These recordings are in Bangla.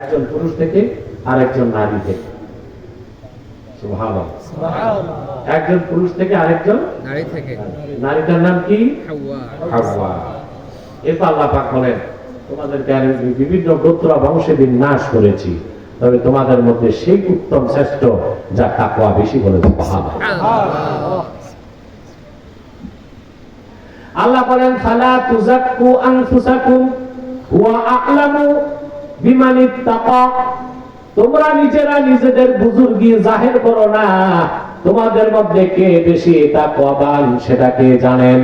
একজন পুরুষ থেকে আর একজন নারী থেকে। একজন পুরুষ থেকে আরেকজন নারী থেকে। নারীটার নাম কি? হাওয়া। হাওয়া। এরপর আল্লাহ পাক বলেন তোমাদেরকে আমি বিভিন্ন গোত্র বংশে বিন্যাস করেছি। তবে তোমাদের মধ্যে সেই উত্তম শ্রেষ্ঠ যা তাকওয়া বেশি বলেছে আল্লাহ বলেন ফালা তুজাক্কু আনফুসাকুম আ'লামু বিমান ইত্তাকা তোমরা নিজেরা নিজেদের বুজুর্গি জাহির করো না তোমাদের মধ্যে কে বেশি তাকওয়াবান সেটা কে জানেন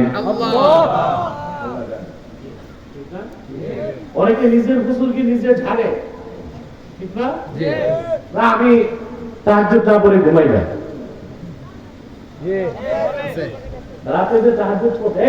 অনেকে নিজের বুজুর্গি নিজে ঝাড়ে ঠিক না না আমি তাহাজ্জুদ না পড়ে ঘুমাই না রাতে যে তাহাজ্জুদ পড়ে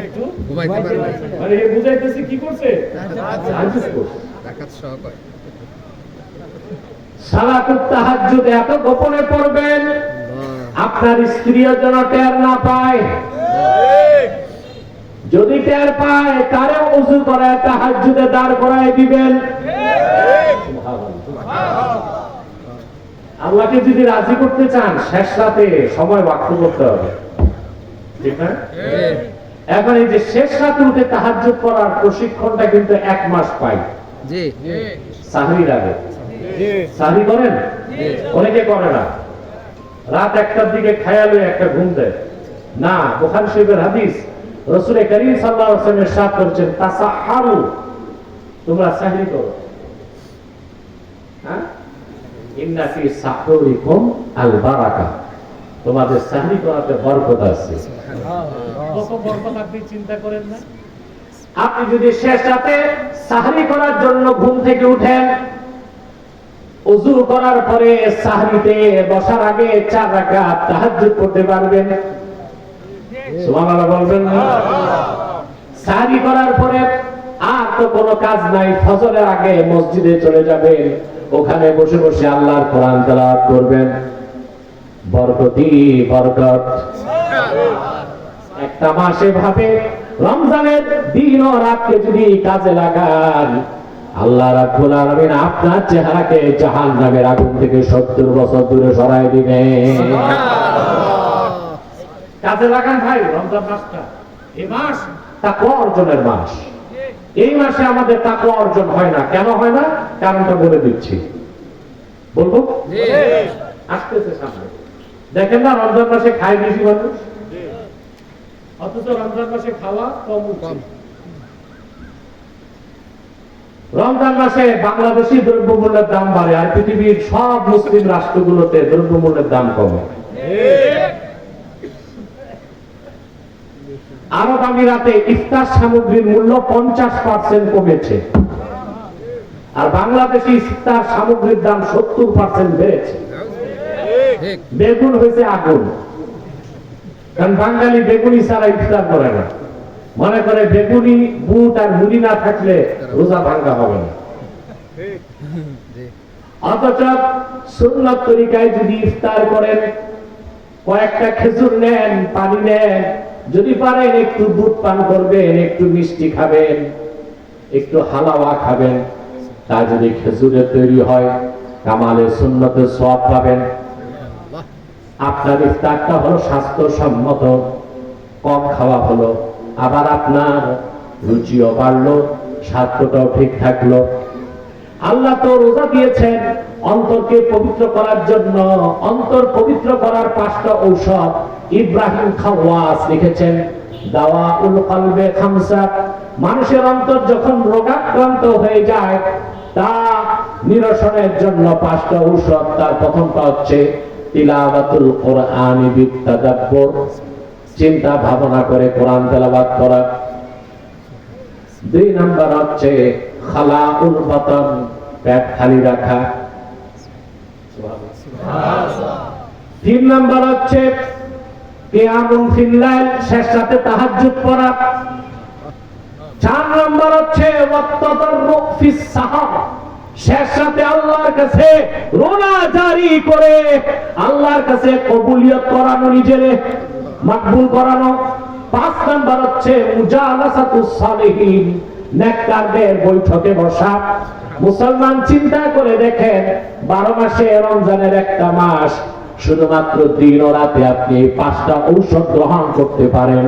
একটু ঘুমাইতে পারবে মানে এ বুঝাইতেছে কি করছে? তাহাজ্জুদ সহ কয় সালাতুত তাহাজ্জুদ এত গোপনে পড়বেন আপনার স্ত্রীও যেন টের না পায়। যদি টের পায় তারে উজু করে তাহাজ্জুদে দাঁড় করায় দিবেন। আল্লাহকে যদি রাজি করতে চান শেষ রাতে সময় বাক্য করতে হবে। ঠিক না? এখন এই যে শেষ রাতে উঠে তাহাজ্জুদ করার প্রশিক্ষণটা কিন্তু এক মাস পাই। জি। সাহরির আগে। সাহরি করেন? অনেকে করে না। রাত একটার দিকে খায়ালে একটা ঘুম দেয়। না বোখারি শরীফের হাদিস রসুল করিম সাল্লাল্লাহু আলাইহি ওয়াসাল্লাম ইরশাদ করেছেন তাসাহারু তোমরা সাহরি করো। হ্যাঁ? ইন্না ফি সাহরিকুম আল বারাকা তোমাদের সাহরি করাতে বরকত আছে। কত বরকত আপনি চিন্তা করেন না আপনি যদি শেষ রাতে সাহরি করার জন্য ঘুম থেকে উঠেন উজু করার পরে সাহরিতে বসার আগে চার রাকাত তাহাজ্জুদ করতে পারবেন। সুবহানাল্লাহ বলবেন না? সাহরি করার পরে আর তো কোনো কাজ নাই ফজরের আগে মসজিদে চলে যাবেন। ওখানে বসে বসে আল্লাহর কোরআন তেলাওয়াত করবেন। বরকতি বরকত। একটা মাসে ভাবে রমজানের দিন ও রাতকে যদি কাজে লাগান আল্লাহ রাব্বুল আলামিন আপনার চেহারাকে জাহান্নামের আগুন থেকে 70 বছর দূরে সরায় দিবেন। কাজে লাগান ভাই রমজান মাসটা। এই মাস তাকওয়া অর্জনের মাস। এই মাসে আমাদের তাকওয়া অর্জন হয় না। কেন হয় না? কারণটা বলে দিচ্ছি। বলব? আসতেছে সামনে। দেখেন না রমজান মাসে খায় বেশি মানুষ? অথচ রমজান মাসে খাওয়া কম কম। রমজান মাসে বাংলাদেশি দ্রব্যমূল্যের দাম বাড়ে আর পৃথিবীর সব মুসলিম রাষ্ট্রগুলোতে দ্রব্যমূল্যের দাম কমে। আরব আমিরাতে ইফতার সামগ্রীর মূল্য পঞ্চাশ পার্সেন্ট কমেছে। আর বাংলাদেশি ইফতার সামগ্রীর দাম সত্তর পার্সেন্ট বেড়েছে। বেগুন হয়েছে আগুন। কারণ বাঙালি বেগুনি ছাড়া ইফতার করে না। মনে করে বেগুনি, বুট আর মুড়ি না থাকলে রোজা ভাঙ্গা হবে না। অথচ সুন্নত তরিকায় যদি ইফতার করেন, কয়েকটা খেজুর নেন, পানি নেন, যদি পারেন একটু দুধ পান করবেন, একটু মিষ্টি খাবেন, একটু হালাওয়া খাবেন, তা যদি খেজুরের তৈরি হয়, কামালে সুন্নতে সব পাবেন। আপনার ইফতারটা হলো স্বাস্থ্যসম্মত। কম খাওয়া হলো। আবার আপনার রুচিও বাড়লো, স্বাস্থ্যটাও ঠিক থাকল। আল্লাহ তো রোজা দিয়েছেন অন্তরকে পবিত্র করার জন্য। অন্তর পবিত্র করার পাঁচটা ঔষধ ইব্রাহিম খাওয়াস লিখেছেন। দাওয়া উল কলবে খামসা। মানুষের অন্তর যখন রোগাক্রান্ত হয়ে যায়, তা নিরসনের জন্য পাঁচটা ঔষধ তার প্রথমটা হচ্ছে তিলাওয়াতুল কোরআন বিত্তাদাব্বর। চিন্তা ভাবনা করে কোরআন তেলাবাদ করা। দুই নাম্বার হচ্ছে খালা উল বাতন পেট খালি রাখা। তিন নাম্বার হচ্ছে কিয়ামুন ফিল্লাইল শেষ রাতে তাহাজ্জুদ পড়া। চার নাম্বার হচ্ছে ওয়াত্তাদাররু ফিস সাহার। আল্লাহর কাছে রোনা জারি করে আল্লাহর কাছে কবুলিয়ত করানো, নিজেরে মাকবুল করানো। পাঁচ নাম্বার হচ্ছে মুজালাসাতুস নেককারদের বৈঠকে বসা। মুসলমান চিন্তা করে দেখেন, বারো মাসে রমজানের একটা মাস, শুধুমাত্র দিন ও রাতে আপনি পাঁচটা ঔষধ গ্রহণ করতে পারেন।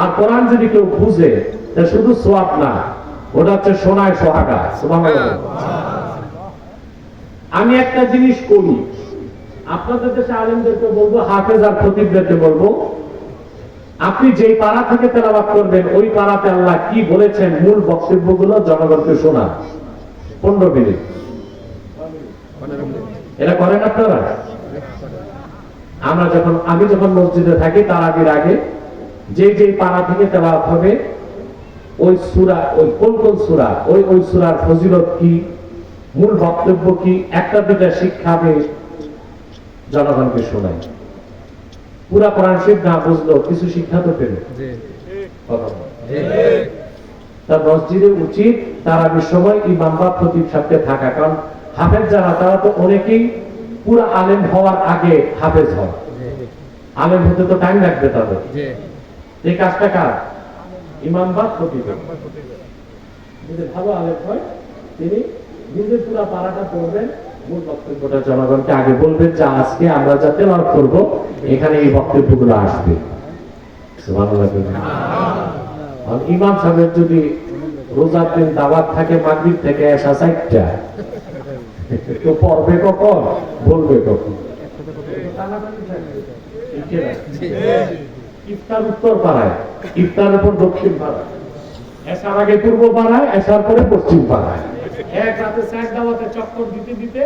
আর যদি কেউ শুধু সোয়াব না, ওটা হচ্ছে সোনায় সোহাগা আমি একটা জিনিস করি, আপনাদের দেশে আলেমদেরকে বলব, হাফেজ আর খতিবদেরকে বলব আপনি যেই পাড়া থেকে তেলাবাদ করবেন, ওই পাড়াতে আল্লাহ কি বলেছেন? মূল বক্তব্যগুলো জনগণকে শোনা। পনেরো মিনিট। এটা করেন আপনারা? আমরা যখন, আমি যখন মসজিদে থাকি, তার আগের আগে যে যে পাড়া থেকে তেলাওয়াত হবে, ওই সুরা, ওই কোন কোন সুরা, ওই ওই সুরার ফজিলত কি, মূল বক্তব্য কি, একটা দুটা শিক্ষা আমি জনগণকে শোনাই। পুরা কোরআন শরীফ না বুঝলো কিছু শিক্ষা তো পেল। তার মসজিদে উচিত তার সময় ইমাম বা খতিব সাথে থাকা কারণ হাফেজ যারা তারা তো অনেকেই পুরা আলেম হওয়ার আগে হাফেজ হয় আলেম হতে তো টাইম লাগবে তাদের। এই কাজটা কার? ইমাম বা যদি ভালো আলেম হয় তিনি নিজের পুরা পাড়াটা পড়বেন মূল বক্তব্যটা জনগণকে আগে বলবেন যে আজকে আমরা করব, এখানে এই বক্তব্যগুলো আসবে। ইমাম যদি রোজার দিন থাকে, মাগরিব থেকে চারটা, তো পড়বে কখন? বলবে কখন? ইফতার উত্তর পাড়ায় ইফতার উপর দক্ষিণ পাড়ায়। এসার আগে পূর্ব পাড়ায়, এসার পরে পশ্চিম পাড়ায়। এক রাতে দাওয়াতে চক্কর দিতে দিতে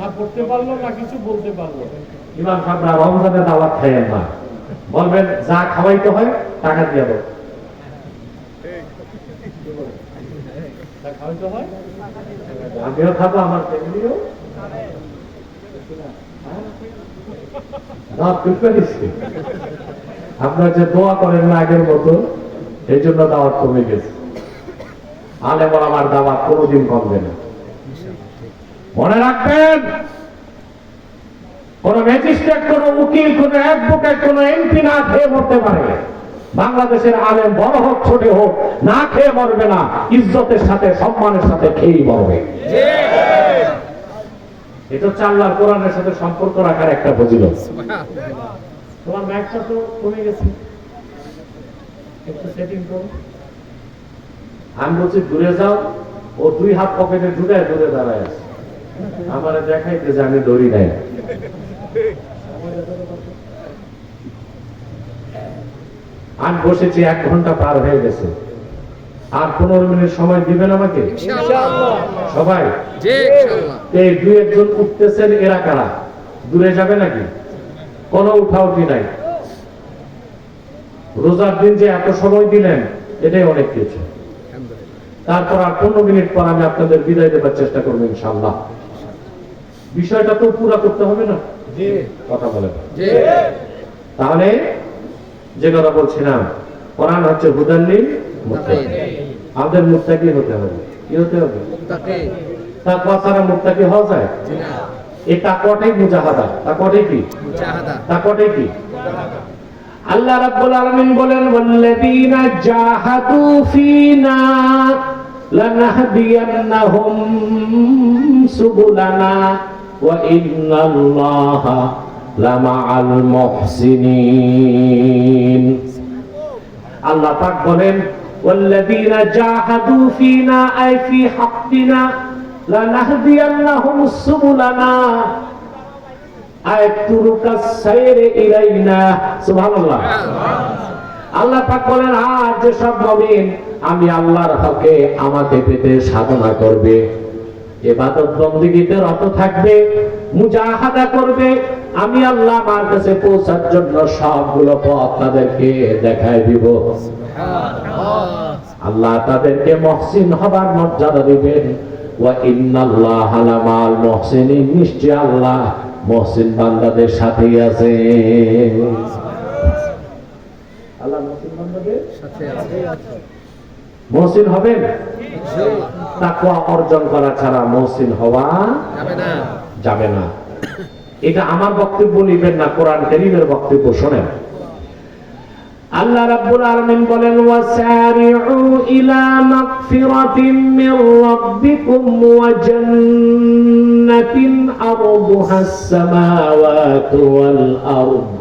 না পড়তে পারল না কিছু বলতে পারল। ইমাম সাহেবরা রমজানের দাওয়াত খাইয়েন না। বলবেন যা খাওয়াইতে হয় টাকা দিয়ে দেবো। যা আমিও খাব আমার ফ্যামিলিও। না আপনারা যে দোয়া করেন না আগের মতো এই জন্য দাওয়াত কমে গেছে। আলেম আমার দাওয়াত কোনোদিন কমবে না। মনে রাখবেন, কোন ম্যাজিস্ট্রেট কোন উকিল, কোন অ্যাডভোকেট কোন এমপি না খেয়ে মরতে পারে। বাংলাদেশের আলেম বড় হোক, ছোট হোক, না খেয়ে মরবে না, ইজ্জতের সাথে, সম্মানের সাথে খেয়েই মরবে। এটা হচ্ছে আল্লাহর কোরআনের সাথে সম্পর্ক রাখার একটা সুবহানাল্লাহ তোমার ব্যাগটা তো কমে গেছে। একটু সেটিং করো। আমি বলছি দূরে যাও। ও দুই হাত পকেটে ঢুকে দূরে দাঁড়ায় আছে। আমার দেখাইতে যে আমি দড়ি নাই। আমি বসেছি এক ঘণ্টা পার হয়ে গেছে। আর পনেরো মিনিট সময় দিবেন আমাকে? সবাই? এই দুই একজন উঠতেছেন এরা কারা? দূরে যাবে নাকি? কোনো উঠাউঠি নাই? রোজার দিন যে এত সময় দিলেন এটাই অনেক কিছু। তারপর আর পনেরো মিনিট পর আমি আপনাদের বিদায় দেবার চেষ্টা করব ইনশাল্লাহ বিষয়টা তো পুরা করতে হবে না? কথা বলে তাহলে যে কথা বলছিলাম কোরআন হচ্ছে হুদাল্লিল। আমাদের মুত্তাকি হতে হবে। কি হতে হবে? তাকে তাকওয়া ছাড়া মুত্তাকি হওয়া যায়? না। এই তাকওয়াটাই মুজাহাদা। তাকওয়াটাই কি? তাকওয়াটাই কি? আল্লাহ রাব্বুল আলামিন বলেন ওয়াল্লাযীনা জাহাদু ফিনা লানাহদিয়ান্নাহুম সুবুলানা ওয়া ইন্নাল্লাহা লামাআল মুহসিনিন। আল্লাহ পাক বলেন, ওয়াল্লাযীনা জাহাদু ফিনা আই ফি হাক্কিনা লানাহদিয়ান্নাহুম সুবুলানা আয়াতুরুকা সাইরে ইলাইনা। সুবহানাল্লাহ। আল্লাহ পাক বলেন আর যে সব মুমিন আমি আল্লাহর হকে আমাকে পেতে সাধনা করবে বন্দেগীতে রত থাকবে মুজাহাদা করবে আমি আল্লাহ আমার কাছে পৌঁছার জন্য সবগুলো পথ তাদেরকে দেখায় দিব। আল্লাহ তাদেরকে মহসিন হবার মর্যাদা দিবেন। ওয়া ইন্নাল্লাহ লামাল মুহসিনিন নিশ্চয় আল্লাহ মহসিন বান্দাদের সাথেই আছে আল্লাহ মহসিন হবেন? তাকওয়া অর্জন করা ছাড়া মহসিন হওয়া যাবে না। এটা আমার বক্তব্য নিবেন না কোরআন কারীমের বক্তব্য শোনেন। আল্লাহ রাব্বুল আলামিন বলেন ওয়াসারিউ ইলা মাগফিরাতিন মির রাব্বিকুম ওয়া জান্নাতিন আরদুহাস সামাওয়াতু ওয়াল আরদ।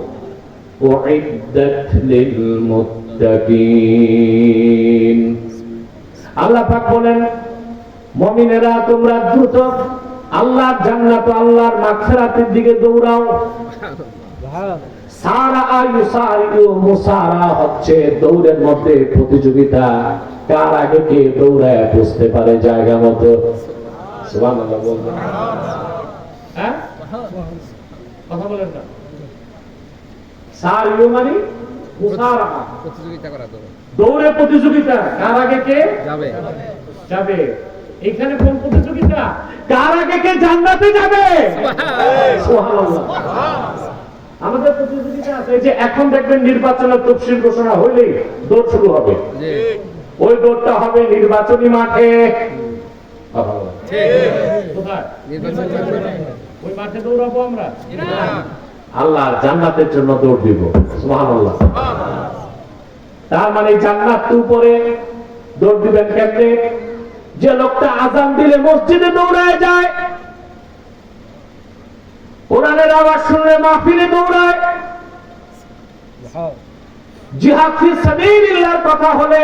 লিল মুত্তাকিন আল্লাহ পাক বলেন, মুমিনেরা, তোমরা দ্রুত আল্লাহর জান্নাত আল্লাহর মাগফিরাতের দিকে দৌড়াও। সারা ইউসারিউ মুসারা হচ্ছে দৌড়ের মধ্যে প্রতিযোগিতা। কার আগে কে দৌড়ায় বুঝতে পারে জায়গা মতো? সুবহানাল্লাহ বলবেন হ্যাঁ? কথা বলেন না। সারিউ মানে প্রতিযোগিতা করা দৌড়ে প্রতিযোগিতা কার আগে কে? যাবে। যাবে। এখানে কোন প্রতিযোগিতা? কার আগে কে জান্নাতে যাবে? আমাদের প্রতিযোগিতা আছে এই যে এখন দেখবেন নির্বাচনের তফসিল ঘোষণা হইলেই দৌড় শুরু হবে। ওই দৌড়টা হবে নির্বাচনী মাঠে। কোথায়? ওই মাঠে দৌড়াবো আমরা? আল্লাহ জান্নাতের জন্য দৌড় দিব। সুবহানাল্লাহ। তার মানে জান্নাত উপরে দৌড় দিবেন কেমনে? যে লোকটা আজান দিলে মসজিদে দৌড়ায় যায় কোরআনের আওয়াজ শুনলে মাহফিলে দৌড়ায়। জিহাদ ফি সাবিলিল্লাহর কথা হলে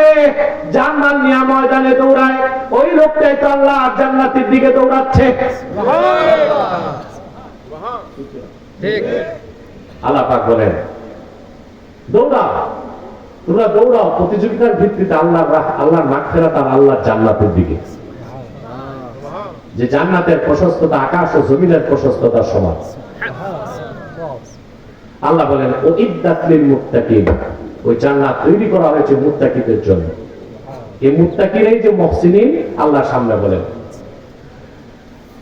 জান্নাত নিয়া ময়দানে দৌড়ায়। ওই লোকটাই তো আল্লাহ জান্নাতের দিকে দৌড়াচ্ছে। ঠিক। আল্লাহ বলেন তোমরা দৌড়াও, প্রতিযোগিতার ভিত্তিতে আল্লাহ আল্লাহর আল্লাহর জান্নাতের দিকে। যে জান্নাতের প্রশস্ততা আকাশ ও জমিনের প্রশস্ততার সমান আল্লাহ বলেন, ও ইদ্দাতলিল মুত্তাকিন। ওই জান্নাত তৈরি করা হয়েছে মুত্তাকিদের জন্য। এই মুত্তাকিরাই যে মহসিনিন আল্লাহ সামনে বলেন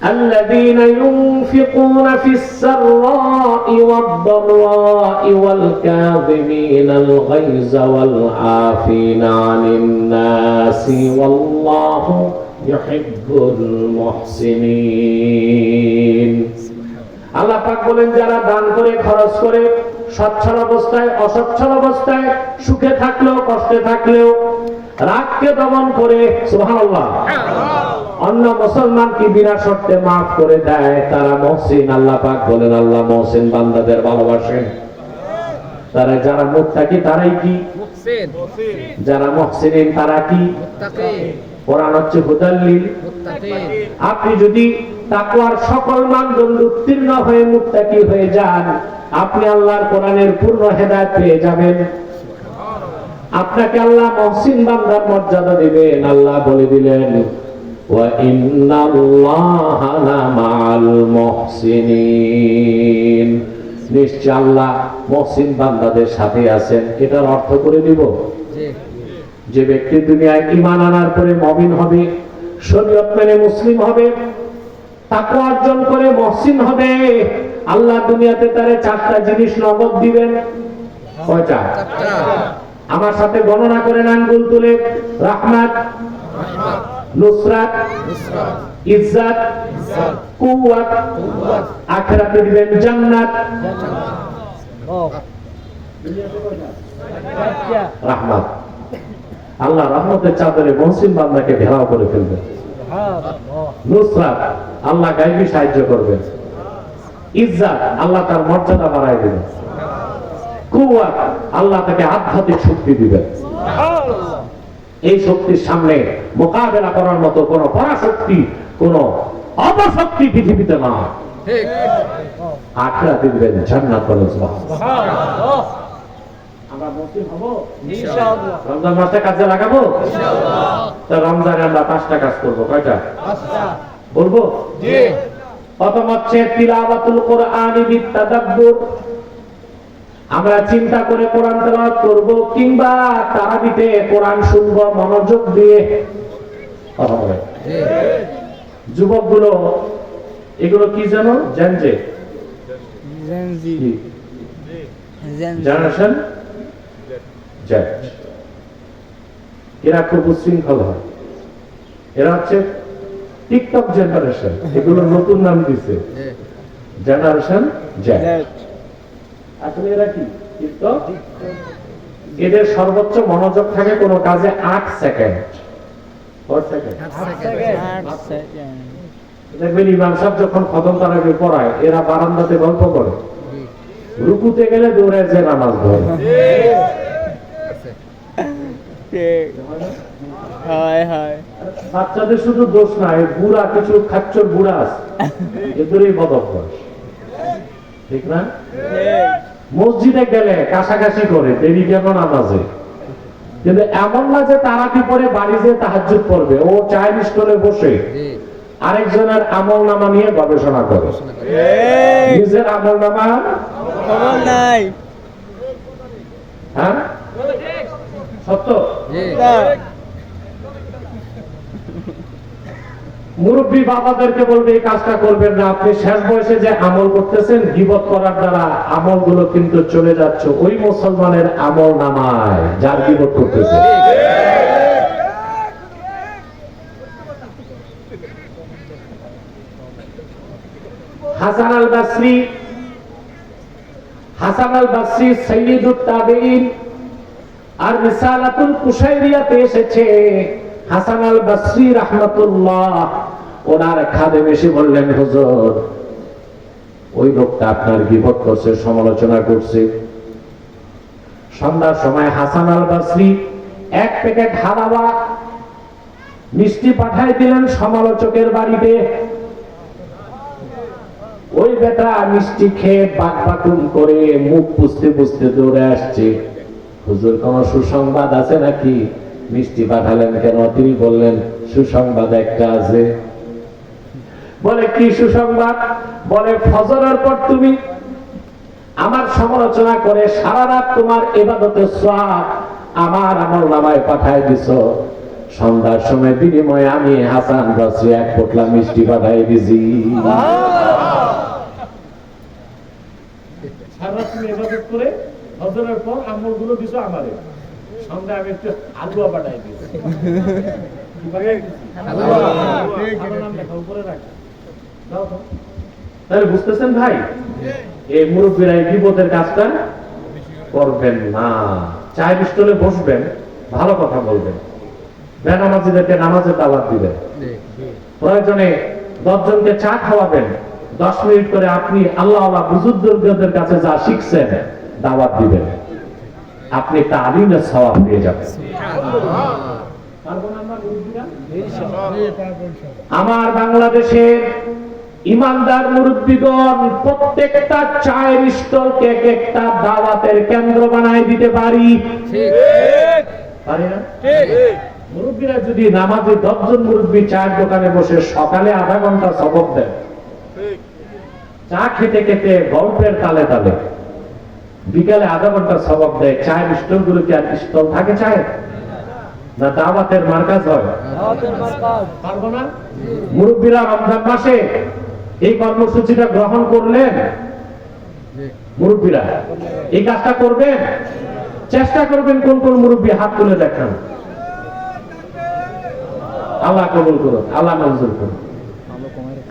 الذين ينفقون في السراء والضراء والكاظمين الغيظ والعافين عن الناس والله يحب المحسنين আল্লাহ পাক বলেন যারা দান করে খরচ করে সচ্ছল অবস্থায় অসচ্ছল অবস্থায় সুখে থাকলেও কষ্টে থাকলেও রাগকে দমন করে সুবহানাল্লাহ অন্য মুসলমান কি বিনা শর্তে মাফ করে দেয়? তারা মহসিন আল্লাহ পাক বলেন আল্লাহ মহসিন বান্দাদের ভালোবাসেন তারা যারা মুত্তাকি তারাই কি? যারা মহসিন তারা কি? কোরআন হচ্ছে হুদাল্লিল। আপনি যদি তাকওয়ার সকল মানদণ্ড উত্তীর্ণ হয়ে মুত্তাকি হয়ে যান আপনি আল্লাহর কোরআনের পূর্ণ হেদায়েত পেয়ে যাবেন। আপনাকে আল্লাহ মহসিন বান্দার মর্যাদা দিবেন। আল্লাহ বলে দিলেন ওয়া ইন্নাল্লাহা লামাল মুহসিনিন নিশ্চয় আল্লাহ মহসিন বান্দাদের সাথে আছেন। এটার অর্থ করে দিব? যে ব্যক্তি দুনিয়ায় ইমান আনার পরে মমিন হবে শরীয়ত মেনে মুসলিম হবে তাকে অর্জন করে মহসিন হবে আল্লাহ দুনিয়াতে তারে চারটা জিনিস নগদ দিবেন। কয়টা? আমার সাথে গণনা করেন আঙ্গুল তুলে রাহমাত। নুসরাত ইজ্জাত কুওয়াত আখিরাতে দিবেন জান্নাত। রাহমাত। আল্লাহ রহমতের চাদরে মহসিন বান্দাকে ঘেরাও করে ফেলবেন। নুসরাত আল্লাহ গাইবি সাহায্য করবেন। ইজ্জাত আল্লাহ তার মর্যাদা বাড়াই দেবেন। কুয়াত আল্লাহ তাকে আধ্যাত্মিক শক্তি দিবেন। এই শক্তির সামনে মোকাবেলা করার মতো কোন পরাশক্তি কোন অপশক্তি পৃথিবীতে না। আখরাতে দিবেন জান্নাত করেন আমরা হব? ইনশাআল্লাহ। রমজান মাসে কাজে লাগাবো? তো রমজানে আমরা পাঁচটা কাজ করব কয়টা? বলব? জি। প্রথম হচ্ছে তিলাওয়াতুল কোরআনি আমরা চিন্তা করে কোরআন তেলাওয়াত করব কিংবা তারাবিতে কোরআন শুনব মনোযোগ দিয়ে। কথা বলে যুবকগুলো এগুলো কি জানো জেনজে জেনারেশন এরা খুব উশৃঙ্খল হয়। এরা হচ্ছে টিকটক জেনারেশন এগুলো নতুন নাম দিছে। জেনারেশন জেড আসলে এরা কি? এদের সর্বোচ্চ মনোযোগ থাকে কোনো কাজে আট সেকেন্ড। দেখবেন ইমাম সাহেব যখন খতম তারাবি পড়ায় এরা বারান্দাতে গল্প করে। রুকুতে গেলে দৌড়ায় যে নামাজ ধরে বাচ্চাদের শুধু দোষ না এই বুড়া কিছু খাচ্চর বুড়া আছে। এদেরই বদ অভ্যাস ঠিক না? ঠিক। মসজিদে গেলে কাছাকাছি করে দেরি কেন নামাজে? কিন্তু এমন না যে তারা কি পরে বাড়ি যেয়ে তাহাজ্জুদ পড়বে ও চায়ের স্টলে বসে জি। আরেকজনের আমল নামা নিয়ে গবেষণা করে। নিজের আমল নামা? নাই। হ্যাঁ? সত্য জি ঠিক মুরব্বী বাবাদেরকে বলবে, এই কাজটা করবেন না। আপনি শেষ বয়সে যে আমল করতেছেন, গিবত করার দ্বারা আমলগুলো কিন্তু চলে যাচ্ছে। ওই মুসলমানের আমল নামায়, যার গিবত করতেছে। হাসান আল বাসরি হাসান আল বাসরি সৈয়দুত তাবেইন আর রিসালাতুল কুশাইরিয়াতে এসেছে হাসান আল বাসরি রাহমাতুল্লাহ। ওনার খাদেম এসে বললেন, হুজুর, ওই লোকটা আপনার বিপদ করছে, সমালোচনা করছে। সন্ধ্যার সময় হাসান আল বাসরি এক প্যাকেট হালাওয়া মিষ্টি পাঠাই দিলেন সমালোচকের বাড়িতে। ওই বেটা মিষ্টি খেয়ে বাক বাকুম করে মুখ পুষতে পুষতে দৌড়ে আসছে। হুজুর, কোন সুসংবাদ আছে নাকি? মিষ্টি পাঠালেন কেন? তিনি বললেন, সুসংবাদ একটা আছে। বলে কি সুসংবাদ? বলে ফজরের পর তুমি আমার সমালোচনা করে সারা রাত তোমার এবাদতের সওয়াব আমার আমল নামায় পাঠায় দিছ। সন্ধ্যার সময় বিনিময়ে আমি হাসান বসরি এক পোটলা মিষ্টি পাঠাই দিছি। করে হজরের পর আমলগুলো দিছো আমারে। সন্ধ্যা আমি একটু আলুয়া পাঠাই দিয়েছি তাহলে বুঝতেছেন ভাই? এই মুরব্বীরা এই বিপদের কাজটা করবেন না। চায়ের স্টলে বসবেন ভালো কথা বলবেন। বেনামাজিদেরকে নামাজে তালাক দিবেন। প্রয়োজনে দশজনকে চা খাওয়াবেন। দশ মিনিট করে আপনি আল্লাহ আল্লাহ বুজুর্গদের কাছে যা শিখছেন দাওয়াত দিবেন। আপনি তালিমের সওয়াব পেয়ে যাবেন। আমরা বাংলাদেশের ইমানদার মুরব্বীগণ প্রত্যেকটা চায়ের স্টলকে এক একটা দাওয়াতের কেন্দ্র বানায় দিতে পারি? পারি না? মুরব্বীরা যদি নামাজে দশজন মুরব্বী চায়ের দোকানে বসে সকালে আধা ঘণ্টা সবক দেন চা খেতে খেতে গল্পের তালে তালে বিকালে আধা ঘণ্টা সবক দেয় চায়ের স্টলগুলো কি আর স্টল থাকে চায়ের? না দাওয়াতের মার্কাজ হয়। পারব না? মুরব্বীরা রমজান মাসে এই কর্মসূচিটা গ্রহণ করলেন? মুরব্বীরা এই কাজটা করবেন? চেষ্টা করবেন কোন কোন মুরব্বী হাত তুলে দেখান। আল্লাহ কবুল করুন আল্লাহ মঞ্জুর করুন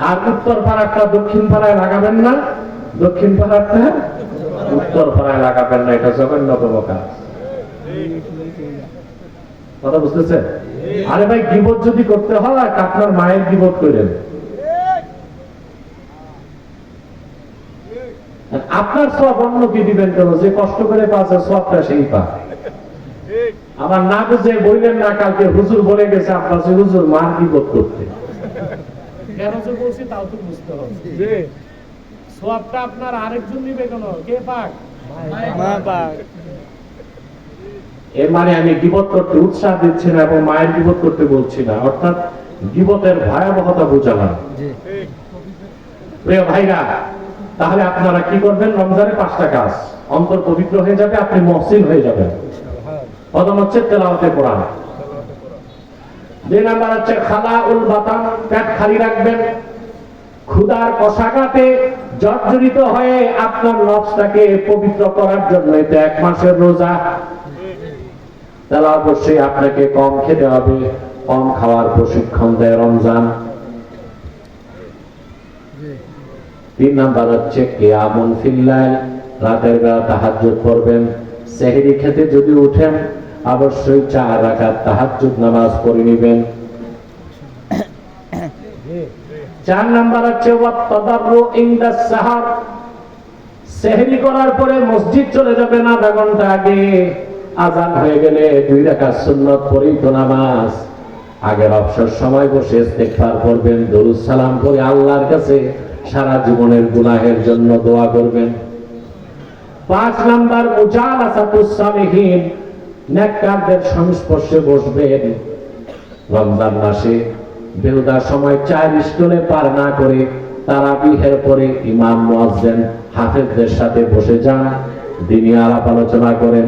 আর উত্তর পাড়াটা দক্ষিণ পাড়ায় লাগাবেন না? দক্ষিণ পাড়াটা উত্তর পাড়ায় লাগাবেন না এটা জঘন্যতম কাজ। কথা বুঝতেছেন আরে ভাই গিবত যদি করতে হয় আপনার মায়ের গিবত করেন আপনার সব অন্য কি দিবেন কেন যে কষ্ট করে পাচ্ছে সবটা সেই পা আমার না বুঝে বললেন না কালকে হুজুর বলে গেছে আপনার যে হুজুর মার গিবত করতে। কেন যে বলছি তাও তো বুঝতে হবে। সোয়াবটা আপনার আরেকজন নিবে কেন? কে পাক? মা পাক। এর মানে আমি গিবত করতে উৎসাহ দিচ্ছি না এবং মায়ের গিবত করতে বলছি না। অর্থাৎ গিবতের ভয়াবহতা বোঝালাম। প্রিয় ভাইরা তাহলে আপনারা কি করবেন? রমজানে পাঁচটা কাজ। অন্তর পবিত্র হয়ে যাবে আপনি মহসিন হয়ে যাবেন। প্রথম হচ্ছে তেলাওয়াতে কোরআন। দুই নাম্বার হচ্ছে খালা উল বাতান পেট খালি রাখবেন। ক্ষুদার কষাঘাতে জর্জরিত হয়ে আপনার নফসটাকে পবিত্র করার জন্য এটা এক মাসের রোজা। তাহলে অবশ্যই আপনাকে কম খেতে হবে, কম খাওয়ার প্রশিক্ষণ দেয় রমজান। তিন নাম্বার হচ্ছে কেয়ামুন ফিল্লাইল, রাতের বেলা তাহাজ্জুদ পড়বেন। সেহরি খেতে যদি উঠেন, অবশ্যই চার রাকাত তাহাজ্জুদ নামাজ পড়ে নেবেন। চার নাম্বার হচ্ছে ওয়াত্তাদাররু ইনদাস সাহার। সেহরি করার পরে মসজিদ চলে যাবেন আধা ঘণ্টা আগে। আজান হয়ে গেলে দুই রাকাত সুন্নত পড়েই তো নামাজ। আগের অবসর সময় বসে ইস্তেগফার করবেন, দরুদ সালাম করে আল্লাহর কাছে সারা জীবনের গুনাহের জন্য দোয়া করবেন। পাঁচ নাম্বার নেককারদের সংস্পর্শে বসবেন। রমজান মাসে বেহুদার সময় চার স্টলে পার না করে তারা বিহের পরে ইমাম মুয়াজ্জিন হাফেজদের সাথে বসে যান, দিনী আলাপ আলোচনা করেন